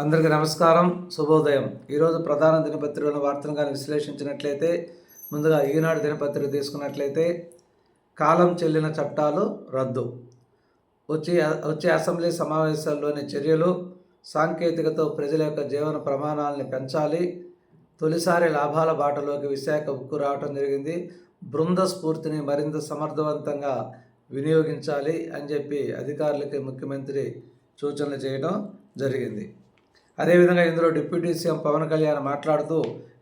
అందరికీ నమస్కారం శుభోదయం. ఈరోజు ప్రధాన దినపత్రికలను వార్తలను కానీ విశ్లేషించినట్లయితే ముందుగా ఈనాడు దినపత్రిక తీసుకున్నట్లయితే కాలం చెల్లిన చట్టాలు రద్దు. వచ్చే వచ్చే అసెంబ్లీ సమావేశాల్లోని చర్యలు సాంకేతికతో ప్రజల యొక్క జీవన ప్రమాణాలని పెంచాలి. తొలిసారి లాభాల బాటలోకి విశాఖ ఉక్కు రావటం జరిగింది. బృంద స్ఫూర్తిని మరింత సమర్థవంతంగా వినియోగించాలి అని చెప్పి అధికారులకి ముఖ్యమంత్రి సూచనలు చేయడం జరిగింది. అదేవిధంగా ఇందులో డిప్యూటీ సీఎం పవన్ కళ్యాణ్ మాట్లాడుతూ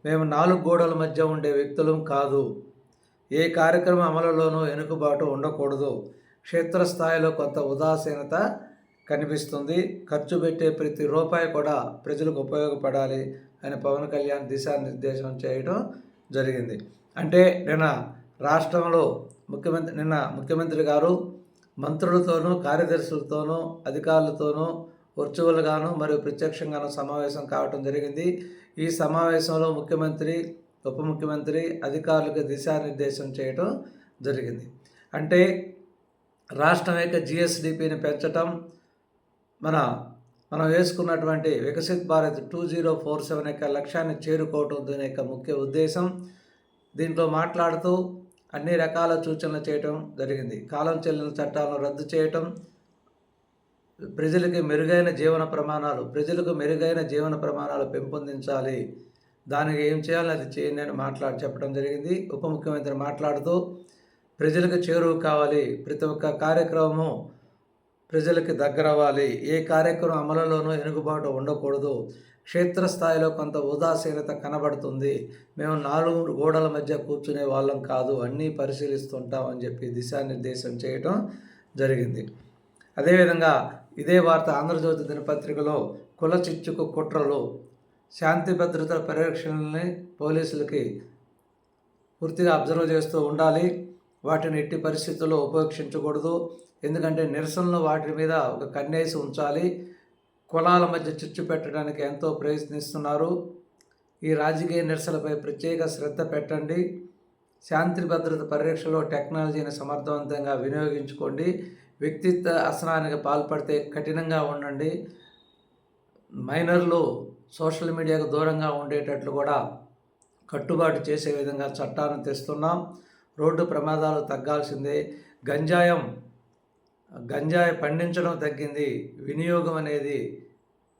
మేము నాలుగు గోడల మధ్య ఉండే వ్యక్తులం కాదు. ఏ కార్యక్రమం అమలులోనూ వెనుకబాటు ఉండకూడదు. క్షేత్రస్థాయిలో కొంత ఉదాసీనత కనిపిస్తుంది. ఖర్చు పెట్టే ప్రతి రూపాయి కూడా ప్రజలకు ఉపయోగపడాలి అని పవన్ కళ్యాణ్ దిశానిర్దేశం చేయడం జరిగింది. అంటే నిన్న రాష్ట్రంలో ముఖ్యమంత్రి నిన్న ముఖ్యమంత్రి గారు మంత్రులతోనూ కార్యదర్శులతోనూ అధికారులతోనూ వర్చువల్గాను మరియు ప్రత్యక్షంగాను సమావేశం కావటం జరిగింది. ఈ సమావేశంలో ముఖ్యమంత్రి ఉప ముఖ్యమంత్రి అధికారులకు దిశానిర్దేశం చేయటం జరిగింది. అంటే రాష్ట్రం యొక్క జిఎస్డిపిని పెంచటం మన మనం వేసుకున్నటువంటి Viksit Bharat two zero four seven యొక్క లక్ష్యాన్ని చేరుకోవటం దీని యొక్క ముఖ్య ఉద్దేశం. దీంట్లో మాట్లాడుతూ అన్ని రకాల సూచనలు చేయటం జరిగింది. కాలం చెల్లిన చట్టాలను రద్దు చేయటం ప్రజలకి మెరుగైన జీవన ప్రమాణాలు ప్రజలకు మెరుగైన జీవన ప్రమాణాలు పెంపొందించాలి. దానికి ఏం చేయాలి? అది చేయండి అని మాట్లాడి చెప్పడం జరిగింది. ఉప ముఖ్యమంత్రి మాట్లాడుతూ ప్రజలకు చేరువు కావాలి. ప్రతి ఒక్క కార్యక్రమము ప్రజలకి దగ్గర అవ్వాలి. ఏ కార్యక్రమం అమలులోనూ వెనుకబాటు ఉండకూడదు. క్షేత్రస్థాయిలో కొంత ఉదాసీనత కనబడుతుంది. మేము నాలుగు గోడల మధ్య కూర్చునే వాళ్ళం కాదు. అన్నీ పరిశీలిస్తుంటాం అని చెప్పి దిశానిర్దేశం చేయటం జరిగింది. అదేవిధంగా ఇదే వార్త ఆంధ్రజ్యోతి దినపత్రికలో కుల చిచ్చుకు కుట్రలు శాంతి భద్రతల పరిరక్షణని పోలీసులకి పూర్తిగా అబ్జర్వ్ చేస్తూ ఉండాలి. వాటిని ఎట్టి పరిస్థితుల్లో ఉపేక్షించకూడదు. ఎందుకంటే నిరసనలు వాటి మీద ఒక కన్నేసి ఉంచాలి. కులాల మధ్య చిచ్చు పెట్టడానికి ఎంతో ప్రయత్నిస్తున్నారు. ఈ రాజకీయ నిరసనలపై ప్రత్యేక శ్రద్ధ పెట్టండి. శాంతి భద్రత పరిరక్షలో టెక్నాలజీని సమర్థవంతంగా వినియోగించుకోండి. వ్యక్తిత్వ అసనానికి పాల్పడితే కఠినంగా ఉండండి. మైనర్లు సోషల్ మీడియాకు దూరంగా ఉండేటట్లు కూడా కట్టుబాటు చేసే విధంగా చట్టాన్ని తెస్తున్నాం. రోడ్డు ప్రమాదాలు తగ్గాల్సిందే. గంజాయం గంజాయి పండించడం తగ్గింది. వినియోగం అనేది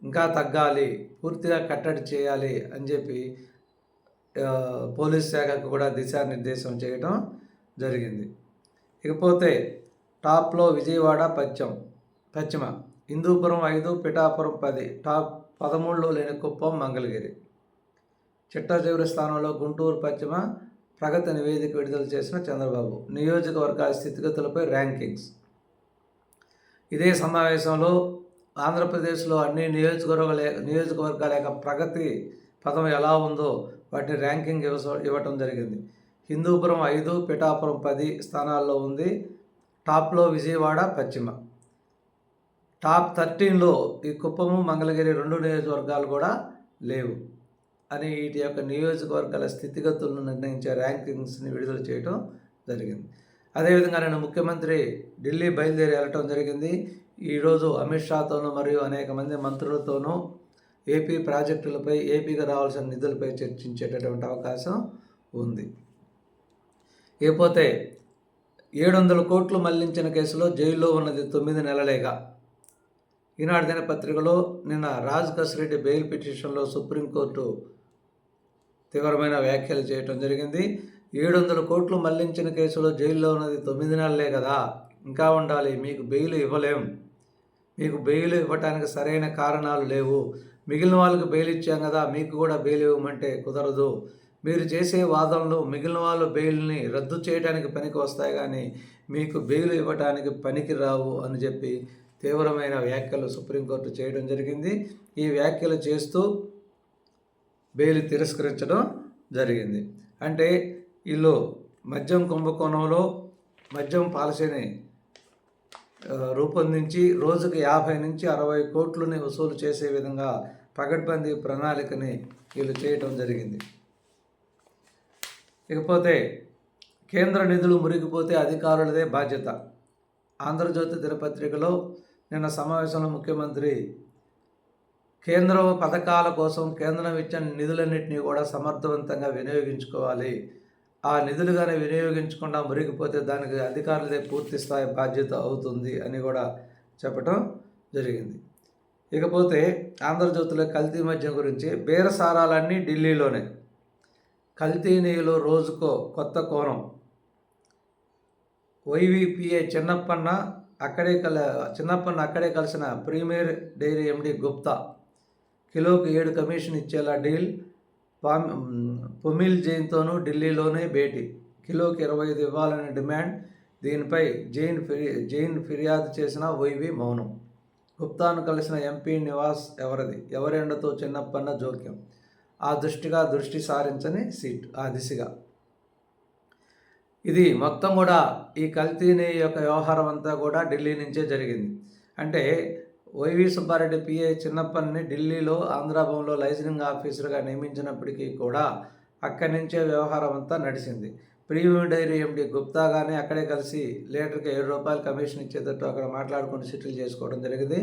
ఇంకా తగ్గాలి. పూర్తిగా కట్టడి చేయాలి అని చెప్పి పోలీస్ శాఖకు కూడా దిశానిర్దేశం చేయడం జరిగింది. ఇకపోతే టాప్లో విజయవాడ పశ్చిమ పశ్చిమ హిందూపురం ఐదు పిఠాపురం పది టాప్ పదమూడులో లేని కుప్పం మంగళగిరి. చిట్ట చివరి స్థానంలో గుంటూరు పశ్చిమ ప్రగతి నివేదిక విడుదల చేసిన చంద్రబాబు. నియోజకవర్గాల స్థితిగతులపై ర్యాంకింగ్స్. ఇదే సమావేశంలో ఆంధ్రప్రదేశ్లో అన్ని నియోజకవర్గాల నియోజకవర్గాల యొక్క ప్రగతి పదం ఎలా ఉందో వాటిని ర్యాంకింగ్ ఇవ్వ ఇవ్వటం జరిగింది. హిందూపురం ఐదు పిఠాపురం పది స్థానాల్లో ఉంది. టాప్లో విజయవాడ పశ్చిమ. టాప్ థర్టీన్లో ఈ కుప్పము మంగళగిరి రెండు నియోజకవర్గాలు కూడా లేవు అని వీటి యొక్క నియోజకవర్గాల స్థితిగతులను నిర్ణయించే ర్యాంకింగ్స్ని విడుదల చేయటం జరిగింది. అదేవిధంగా నేను ముఖ్యమంత్రి ఢిల్లీ బయలుదేరి వెళ్ళటం జరిగింది. ఈరోజు అమిత్ షాతోనూ మరియు అనేక మంది మంత్రులతోనూ ఏపీ ప్రాజెక్టులపై ఏపీకి రావాల్సిన నిధులపై చర్చించేటటువంటి అవకాశం ఉంది. ఇకపోతే ఏడు వందల కోట్లు మళ్ళించిన కేసులో జైల్లో ఉన్నది తొమ్మిది నెలలేగా. ఈనాడు దినపత్రికలో నిన్న రాజ్ కసిరెడ్డి బెయిల్ పిటిషన్లో సుప్రీంకోర్టు తీవ్రమైన వ్యాఖ్యలు చేయటం జరిగింది. ఏడు వందల కోట్లు మళ్ళించిన కేసులో జైల్లో ఉన్నది తొమ్మిది నెలలే కదా. ఇంకా ఉండాలి మీకు బెయిల్ ఇవ్వలేం. మీకు బెయిల్ ఇవ్వటానికి సరైన కారణాలు లేవు. మిగిలిన వాళ్ళకి బెయిల్ ఇచ్చాం కదా మీకు కూడా బెయిల్ ఇవ్వమంటే కుదరదు. మీరు చేసే వాదనలు మిగిలిన వాళ్ళు బెయిల్ని రద్దు చేయడానికి పనికి వస్తాయి కానీ మీకు బెయిల్ ఇవ్వటానికి పనికి రావు అని చెప్పి తీవ్రమైన వ్యాఖ్యలు సుప్రీంకోర్టు చేయడం జరిగింది. ఈ వ్యాఖ్యలు చేస్తూ బెయిల్ తిరస్కరించడం జరిగింది. అంటే వీళ్ళు మద్యం కుంభకోణంలో మద్యం పాలసీని రూపొందించి రోజుకి యాభై నుంచి అరవై కోట్లని వసూలు చేసే విధంగా పగడ్బందీ ప్రణాళికని వీళ్ళు చేయటం జరిగింది. ఇకపోతే కేంద్ర నిధులు మురిగిపోతే అధికారులదే బాధ్యత. ఆంధ్రజ్యోతి దినపత్రికలో నిన్న సమావేశంలో ముఖ్యమంత్రి కేంద్రం పథకాల కోసం కేంద్రం ఇచ్చిన నిధులన్నింటినీ కూడా సమర్థవంతంగా వినియోగించుకోవాలి ఆ నిధులు కానీ వినియోగించకుండా మురిగిపోతే దానికి అధికారులదే పూర్తి స్థాయి బాధ్యత అవుతుంది అని కూడా చెప్పటం జరిగింది. ఇకపోతే ఆంధ్రజ్యోతిలో కల్తీ మద్యం గురించి బేరసారాలన్నీ ఢిల్లీలోనే. కల్తీ నీళ్ళు రోజుకో కొత్త కోణం. వైవిపిఏ చిన్నప్పన్న అక్కడే కల చిన్నప్పన్న అక్కడే కలిసిన ప్రీమియర్ డైరీ ఎండి గుప్తా కిలోకి ఏడు కమిషన్ ఇచ్చేలా డీల్ పొమిల్ జైన్తోనూ ఢిల్లీలోనే భేటీ. కిలోకి ఇరవై ఐదు ఇవ్వాలని డిమాండ్ దీనిపై జైన్ ఫిర్యా జైన్ ఫిర్యాదు చేసిన వైవి మౌనం. గుప్తాను కలిసిన ఎంపీ నివాస్ ఎవరిది? ఎవరెండతో చిన్నప్పన్న జోక్యం? ఆ దృష్టిగా దృష్టి సారించని సీట్ ఆ దిశగా. ఇది మొత్తం కూడా ఈ కల్తీని యొక్క వ్యవహారం అంతా కూడా ఢిల్లీ నుంచే జరిగింది. అంటే వైవి సుబ్బారెడ్డి పిఏ చిన్నప్పని ఢిల్లీలో ఆంధ్రాభవన్లో లైసెన్సింగ్ ఆఫీసర్గా నియమించినప్పటికీ కూడా అక్కడి నుంచే వ్యవహారం అంతా నడిచింది. ప్రీమియం డైరీ ఎండి గుప్తా కానీ అక్కడే కలిసి లీటర్కి ఏడు రూపాయలు కమిషన్ ఇచ్చేటట్టు అక్కడ మాట్లాడుకుని సెటిల్ చేసుకోవడం జరిగింది.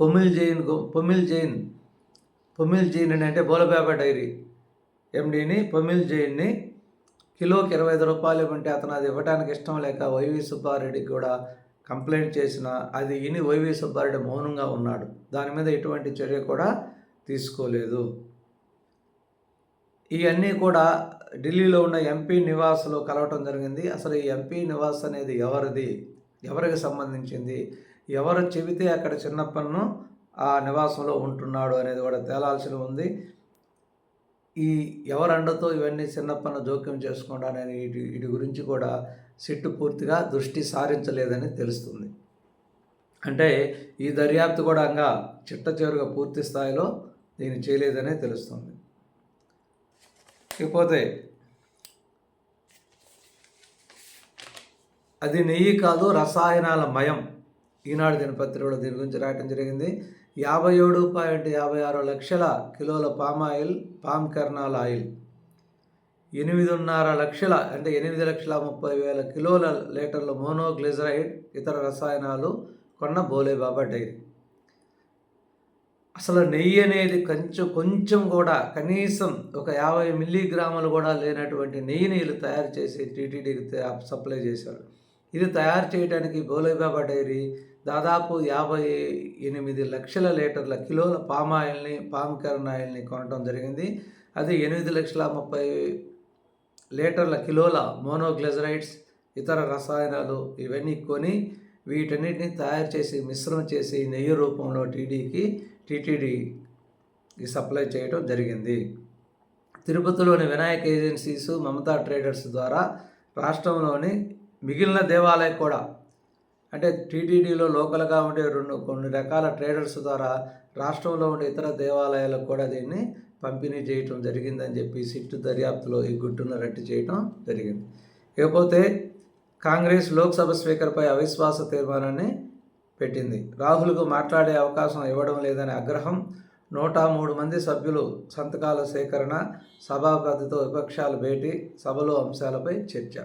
పొమిల్ జైన్ పొమిల్ జైన్ పొమిల్ జైన్ అని అంటే బోలబేబా డైరీ ఎండీని పొమిల్ జైన్ని కిలోకి ఇరవై ఐదు రూపాయలు ఇవ్వంటే అతను అది ఇవ్వడానికి ఇష్టం లేక వైవి సుబ్బారెడ్డికి కూడా కంప్లైంట్ చేసినా అది విని వైవి సుబ్బారెడ్డి మౌనంగా ఉన్నాడు. దాని మీద ఎటువంటి చర్య కూడా తీసుకోలేదు. ఇవన్నీ కూడా ఢిల్లీలో ఉన్న ఎంపీ నివాస్లో కలవటం జరిగింది. అసలు ఈ ఎంపీ నివాస్ అనేది ఎవరిది? ఎవరికి సంబంధించింది? ఎవరు చెబితే అక్కడ చిన్నప్పను ఆ నివాసంలో ఉంటున్నాడు అనేది కూడా తేలాల్సి ఉంది. ఈ ఎవరండతో ఇవన్నీ చిన్నప్పన్న జోక్యం చేసుకోవడం ఇటు వీటి గురించి కూడా సిట్టు పూర్తిగా దృష్టి సారించలేదని తెలుస్తుంది. అంటే ఈ దర్యాప్తు కూడా ఇంకా చిట్ట చివరిగా పూర్తి స్థాయిలో దీన్ని చేయలేదనే తెలుస్తుంది. ఇకపోతే అది నెయ్యి కాదు రసాయనాల మయం. ఈనాడు దినపత్రికలో దీని గురించి రాయటం జరిగింది. యాభై ఏడు పాయింట్ యాభై ఆరు లక్షల కిలోల palm oil palm kernel oil. ఎనిమిదిన్నర లక్షల అంటే ఎనిమిది లక్షల ముప్పై వేల కిలోల లీటర్ల మోనోగ్లిజరైడ్ ఇతర రసాయనాలు కొన్న బోలేబాబా డైరీ. అసలు నెయ్యి అనేది కొంచెం కొంచెం కూడా కనీసం ఒక యాభై మిల్లీగ్రాములు కూడా లేనటువంటి నెయ్యి నీళ్ళు తయారు చేసి టీటీడీకి సప్లై చేశారు. ఇది తయారు చేయడానికి బోలేబాబా డైరీ దాదాపు యాభై ఎనిమిది లక్షల లీటర్ల కిలోల పామ్ ఆయిల్ని పామ్ కర్న్ ఆయిల్ని కొనడం జరిగింది. అది ఎనిమిది లక్షల ముప్పై లీటర్ల కిలోల మోనోగ్లెజరైడ్స్ ఇతర రసాయనాలు ఇవన్నీ కొని వీటన్నిటిని తయారు చేసి మిశ్రమం చేసి నెయ్యి రూపంలో టీడీకి టీటీడీకి సప్లై చేయడం జరిగింది. తిరుపతిలోని వినాయక ఏజెన్సీస్ మమతా ట్రేడర్స్ ద్వారా రాష్ట్రంలోని మిగిలిన దేవాలయం కూడా అంటే టీటీడీలో లోకల్గా ఉండే రెండు కొన్ని రకాల ట్రేడర్స్ ద్వారా రాష్ట్రంలో ఉండే ఇతర దేవాలయాలకు కూడా దీన్ని పంపిణీ చేయటం జరిగిందని చెప్పి సిట్టు దర్యాప్తులో ఈ గుట్టును రట్టు చేయటం జరిగింది. ఇకపోతే కాంగ్రెస్ లోక్సభ స్పీకర్పై అవిశ్వాస తీర్మానాన్ని పెట్టింది. రాహుల్కు మాట్లాడే అవకాశం ఇవ్వడం లేదనే ఆగ్రహం నూట మూడు మంది సభ్యులు సంతకాల సేకరణ సభాపతితో విపక్షాలు భేటీ సభలో అంశాలపై చర్చ.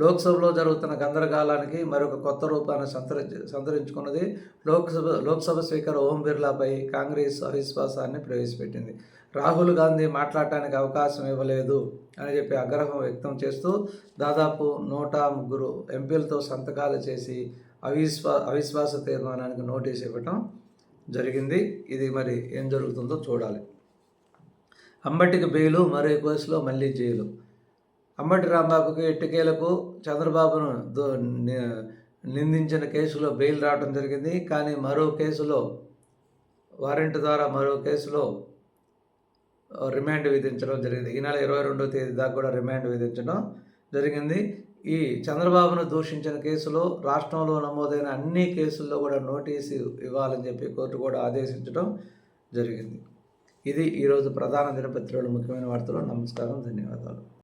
లోక్సభలో జరుగుతున్న గందరగోళానికి మరొక కొత్త రూపాన్ని సంతరించి సంతరించుకున్నది లోక్సభ లోక్సభ స్పీకర్ ఓం బిర్లాపై కాంగ్రెస్ అవిశ్వాసాన్ని ప్రవేశపెట్టింది. రాహుల్ గాంధీ మాట్లాడటానికి అవకాశం ఇవ్వలేదు అని చెప్పి ఆగ్రహం వ్యక్తం చేస్తూ దాదాపు నూట ముగ్గురు ఎంపీలతో సంతకాలు చేసి అవిశ్వా అవిశ్వాస తీర్మానానికి నోటీస్ ఇవ్వటం జరిగింది. ఇది మరి ఏం జరుగుతుందో చూడాలి. అంబటికి బెయిలు మరో కేసులో మళ్ళీ జైలు. అంబటి రాంబాబుకి ఎట్టుకేలకు చంద్రబాబును నిందించిన కేసులో బెయిల్ రావడం జరిగింది. కానీ మరో కేసులో వారెంట్ ద్వారా మరో కేసులో రిమాండ్ విధించడం జరిగింది. ఈ నెల ఇరవై రెండో తేదీ దాకా కూడా రిమాండ్ విధించడం జరిగింది. ఈ చంద్రబాబును దూషించిన కేసులో రాష్ట్రంలో నమోదైన అన్ని కేసుల్లో కూడా నోటీసు ఇవ్వాలని చెప్పి కోర్టు కూడా ఆదేశించడం జరిగింది. ఇది ఈరోజు ప్రధాన దినపత్రికలు ముఖ్యమైన వార్తలు. నమస్కారం. ధన్యవాదాలు.